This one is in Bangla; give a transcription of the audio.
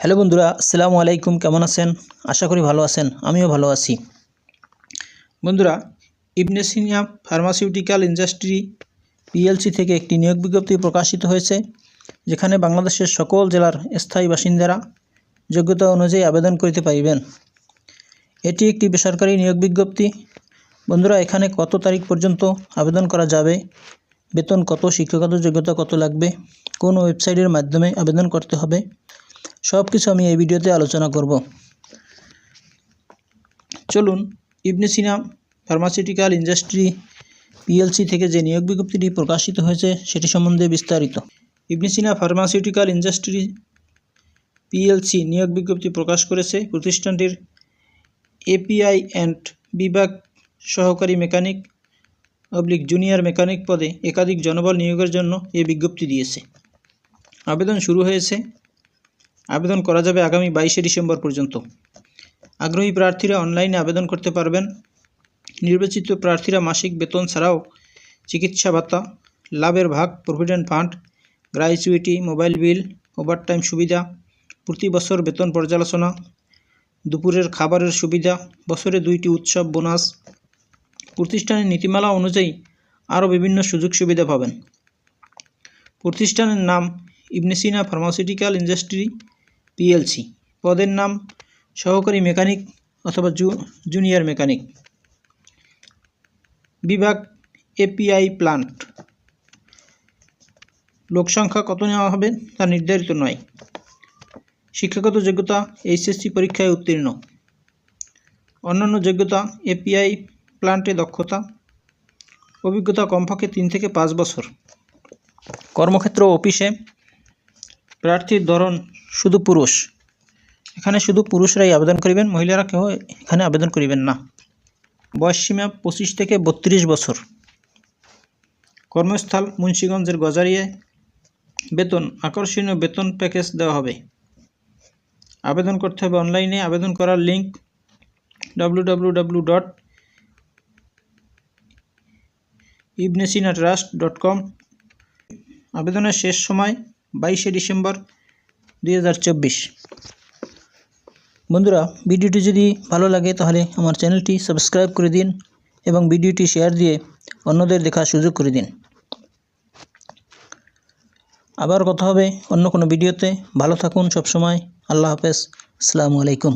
হ্যালো বন্ধুরা, আসসালামু আলাইকুম, কেমন আছেন? আশা করি ভালো আছেন, আমিও ভালো আছি। বন্ধুরা Ibn Sina pharmaceutical industry PLC থেকে একটি নিয়োগ বিজ্ঞপ্তি প্রকাশিত হয়েছে, যেখানে বাংলাদেশের সকল জেলার স্থায়ী বাসিন্দারা যোগ্যতা অনুযায়ী আবেদন করিতে পারিবেন। এটি একটি বেসরকারি নিয়োগ বিজ্ঞপ্তি। বন্ধুরা, এখানে কত তারিখ পর্যন্ত আবেদন করা যাবে? বেতন কত? শিক্ষাগত যোগ্যতা কত লাগবে? কোন ওয়েবসাইটের মাধ্যমে আবেদন করতে হবে? সব কিছু আমি এই ভিডিওতে আলোচনা করব। চলুন, Ibn Sina pharmaceutical industry PLC থেকে যে নিয়োগ বিজ্ঞপ্তিটি প্রকাশিত হয়েছে, সেটি সম্বন্ধে বিস্তারিত। Ibn Sina pharmaceutical industry PLC নিয়োগ বিজ্ঞপ্তি প্রকাশ করেছে। প্রতিষ্ঠানটির এপিআই অ্যান্ড বিভাগ সহকারী মেকানিক অবলিক জুনিয়র মেকানিক পদে একাধিক জনবল নিয়োগের জন্য এই বিজ্ঞপ্তি দিয়েছে। আবেদন শুরু হয়েছে আবেদন করা যাবে আগামী বাইশে ডিসেম্বর পর্যন্ত। আগ্রহী প্রার্থীরা অনলাইনে আবেদন করতে পারবেন। নির্বাচিত প্রার্থীরা মাসিক বেতন ছাড়াও চিকিৎসা ভাতা, লাভের ভাগ, provident fund gratuity mobile bill, overtime সুবিধা, প্রতি বছর বেতন পর্যালোচনা, দুপুরের খাবারের সুবিধা, বছরে দুইটি উৎসব বোনাস। প্রতিষ্ঠানের নীতিমালা অনুযায়ী আরও বিভিন্ন সুযোগ সুবিধা পাবেন। প্রতিষ্ঠানের নাম ইবনেসিনা ফার্মাসিউটিক্যাল ইন্ডাস্ট্রি পিএলসি। পদের নাম সহকারী মেকানিক অথবা জুনিয়র মেকানিক। বিভাগ এপিআই প্লান্ট। লোক সংখ্যা কত নেওয়া হবে তা নির্ধারিত নয়। শিক্ষাগত যোগ্যতা এইচএসসি পরীক্ষায় উত্তীর্ণ। অন্যান্য যোগ্যতা এপিআই প্লান্টে দক্ষতা। অভিজ্ঞতা কমপক্ষে তিন থেকে পাঁচ বছর। কর্মক্ষেত্র অফিসে প্রার্থীর ধরন শুধু পুরুষ। এখানে শুধু পুরুষরাই আবেদন করিবেন, মহিলারা কেউ এখানে আবেদন করিবেন না। বয়সসীমা পঁচিশ থেকে বত্রিশ বছর। কর্মস্থল মুন্সীগঞ্জের গজারিয়ায় বেতন, আকর্ষণীয় বেতন প্যাকেজ দেওয়া হবে। আবেদন করতে হবে অনলাইনে। আবেদন করার link W dot Ibnsina trust dot com আবেদনের শেষ সময় বাইশে ডিসেম্বর দুই হাজার চব্বিশ। বন্ধুরা, ভিডিওটি যদি ভালো লাগে তাহলে আমার চ্যানেলটি সাবস্ক্রাইব করে দিন এবং ভিডিওটি শেয়ার দিয়ে অন্যদের দেখার সুযোগ করে দিন। আবার কথা হবে অন্য কোনো ভিডিওতে। ভালো থাকুন সবসময়। আল্লাহ হাফেজ। আসসালামু আলাইকুম।